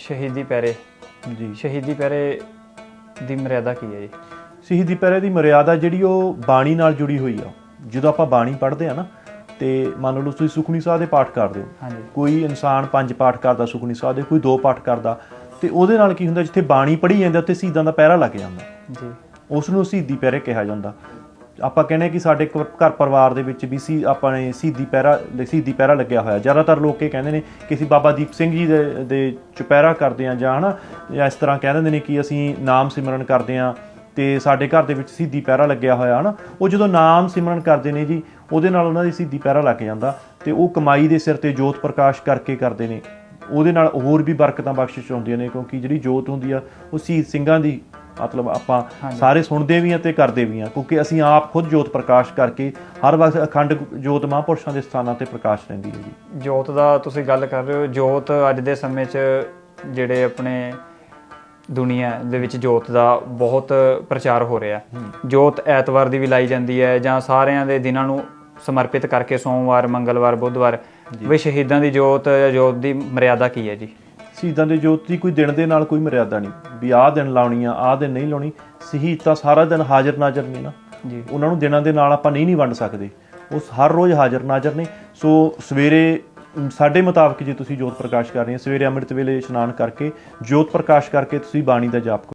ਸ਼ਹੀਦੀ ਪਹਿਰੇ ਜੀ। ਸ਼ਹੀਦੀ ਪਹਿਰੇ ਦੀ ਮਰਿਆਦਾ ਕੀ ਹੈ ਜੀ? ਸ਼ਹੀਦੀ ਪਹਿਰੇ ਦੀ ਮਰਿਆਦਾ ਜਿਹੜੀ ਉਹ ਬਾਣੀ ਨਾਲ ਜੁੜੀ ਹੋਈ ਆ। ਜਦੋਂ ਆਪਾਂ ਬਾਣੀ ਪੜ੍ਹਦੇ ਆ ਨਾ ਤੇ ਮੰਨ ਲਓ ਤੁਸੀਂ ਸੁਖਣੀ ਸਾਹਿਬ ਦੇ ਪਾਠ ਕਰਦੇ ਹੋ। ਹਾਂਜੀ। ਕੋਈ ਇਨਸਾਨ ਪੰਜ ਪਾਠ ਕਰਦਾ ਸੁਖਣੀ ਸਾਹਿਬ ਦੇ ਕੋਈ ਦੋ ਪਾਠ ਕਰਦਾ ਤੇ ਉਹਦੇ ਨਾਲ ਕੀ ਹੁੰਦਾ ਜਿੱਥੇ ਬਾਣੀ ਪੜ੍ਹੀ ਜਾਂਦੀ ਉੱਥੇ ਸ਼ਹੀਦਾਂ ਦਾ ਪਹਿਰਾ ਲੱਗ ਜਾਂਦਾ। ਜੀ। ਉਸ ਨੂੰ ਸ਼ਹੀਦੀ ਪਹਿਰੇ ਕਿਹਾ ਜਾਂਦਾ। ਆਪਾਂ ਕਹਿੰਦੇ ਕਿ ਸਾਡੇ ਘਰ ਘਰ ਪਰਿਵਾਰ ਦੇ ਵਿੱਚ ਵੀ ਸੀ ਆਪਾਂ ਨੇ ਸ਼ਹੀਦੀ ਪਹਿਰਾ ਸ਼ਹੀਦੀ ਪਹਿਰਾ ਲੱਗਿਆ ਹੋਇਆ। ਜ਼ਿਆਦਾਤਰ ਲੋਕ ਇਹ ਕਹਿੰਦੇ ਨੇ ਕਿ ਅਸੀਂ ਬਾਬਾ ਦੀਪ ਸਿੰਘ ਜੀ ਦੇ ਦੇ ਚੁਪਹਿਰਾ ਕਰਦੇ ਆ ਜਾਂ ਹਨਾ, ਜਾਂ ਇਸ ਤਰ੍ਹਾਂ ਕਹਿ ਦਿੰਦੇ ਨੇ ਕਿ ਅਸੀਂ ਨਾਮ ਸਿਮਰਨ ਕਰਦੇ ਆ ਤੇ ਸਾਡੇ ਘਰ ਦੇ ਵਿੱਚ ਸ਼ਹੀਦੀ ਪਹਿਰਾ ਲੱਗਿਆ ਹੋਇਆ ਹਨਾ। ਉਹ ਜਦੋਂ ਨਾਮ ਸਿਮਰਨ ਕਰਦੇ ਨੇ ਜੀ, ਉਹਦੇ ਨਾਲ ਉਹਨਾਂ ਦੀ ਸ਼ਹੀਦੀ ਪਹਿਰਾ ਲੱਗ ਜਾਂਦਾ ਤੇ ਉਹ ਕਮਾਈ ਦੇ ਸਿਰ ਤੇ ਜੋਤ ਪ੍ਰਕਾਸ਼ ਕਰਕੇ ਕਰਦੇ ਨੇ। ਉਹਦੇ ਨਾਲ ਹੋਰ ਵੀ ਬਰਕਤਾਂ ਬਖਸ਼ਿਸ਼ ਹੁੰਦੀਆਂ ਨੇ ਕਿਉਂਕਿ ਜਿਹੜੀ ਜੋਤ ਹੁੰਦੀ ਆ, ਉਹ ਸ਼ਹੀਦ ਸਿੰਘਾਂ ਦੀ ਮਤਲਬ ਆਪਾਂ ਸਾਰੇ ਸੁਣਦੇ ਵੀ ਆ ਤੇ ਕਰਦੇ ਵੀ ਆ ਕਿਉਂਕਿ ਅਸੀਂ ਆਪ ਖੁਦ ਜੋਤ ਪ੍ਰਕਾਸ਼ ਕਰਕੇ ਹਰ ਵਕਤ ਅਖੰਡ ਜੋਤ ਮਹਾਂਪੁਰਸ਼ਾਂ ਦੇ ਸਥਾਨਾਂ ਤੇ ਪ੍ਰਕਾਸ਼ ਰਹਿੰਦੀ ਹੈ ਜੀ। ਜੋਤ ਦਾ ਤੁਸੀਂ ਗੱਲ ਕਰ ਰਹੇ ਹੋ ਜੋਤ ਅੱਜ ਦੇ ਸਮੇਂ 'ਚ ਜਿਹੜੇ ਆਪਣੇ ਦੁਨੀਆ ਦੇ ਵਿੱਚ ਜੋਤ ਦਾ ਬਹੁਤ ਪ੍ਰਚਾਰ ਹੋ ਰਿਹਾ। ਜੋਤ ਐਤਵਾਰ ਦੀ ਵੀ ਲਾਈ ਜਾਂਦੀ ਹੈ ਜਾਂ ਸਾਰਿਆਂ ਦੇ ਦਿਨਾਂ ਨੂੰ ਸਮਰਪਿਤ ਕਰਕੇ ਸੋਮਵਾਰ ਮੰਗਲਵਾਰ ਬੁੱਧਵਾਰ ਵੀ ਸ਼ਹੀਦਾਂ ਦੀ ਜੋਤ ਜਾਂ ਜੋਤ ਦੀ ਮਰਿਆਦਾ ਕੀ ਹੈ ਜੀ? ਸ਼ਹੀਦਾਂ ਦੇ ਜੋਤ ਦੀ ਕੋਈ ਦਿਨ ਦੇ ਨਾਲ ਕੋਈ ਮਰਿਆਦਾ ਨਹੀਂ। ਵੀ ਆਹ ਦਿਨ ਲਾਉਣੀ ਆ ਆਹ ਦਿਨ ਨਹੀਂ ਲਾਉਣੀ ਸ਼ਹੀਦ ਤਾਂ ਸਾਰਾ ਦਿਨ ਹਾਜ਼ਰ ਨਾਜ਼ਰ ਨੇ ਨਾ। ਜੀ। ਉਹਨਾਂ ਨੂੰ ਦਿਨਾਂ ਦੇ ਨਾਲ ਆਪਾਂ ਨਹੀਂ ਨਹੀਂ ਵੰਡ ਸਕਦੇ। ਉਹ ਹਰ ਰੋਜ਼ ਹਾਜ਼ਰ ਨਾਜ਼ਰ ਨੇ। ਸੋ ਸਵੇਰੇ ਸਾਡੇ ਮੁਤਾਬਕ ਜੇ ਤੁਸੀਂ ਜੋਤ ਪ੍ਰਕਾਸ਼ ਕਰ ਰਹੇ ਹੋ ਸਵੇਰੇ ਅੰਮ੍ਰਿਤ ਵੇਲੇ ਇਸ਼ਨਾਨ ਕਰਕੇ ਜੋਤ ਪ੍ਰਕਾਸ਼ ਕਰਕੇ ਤੁਸੀਂ ਬਾਣੀ ਦਾ ਜਾਪ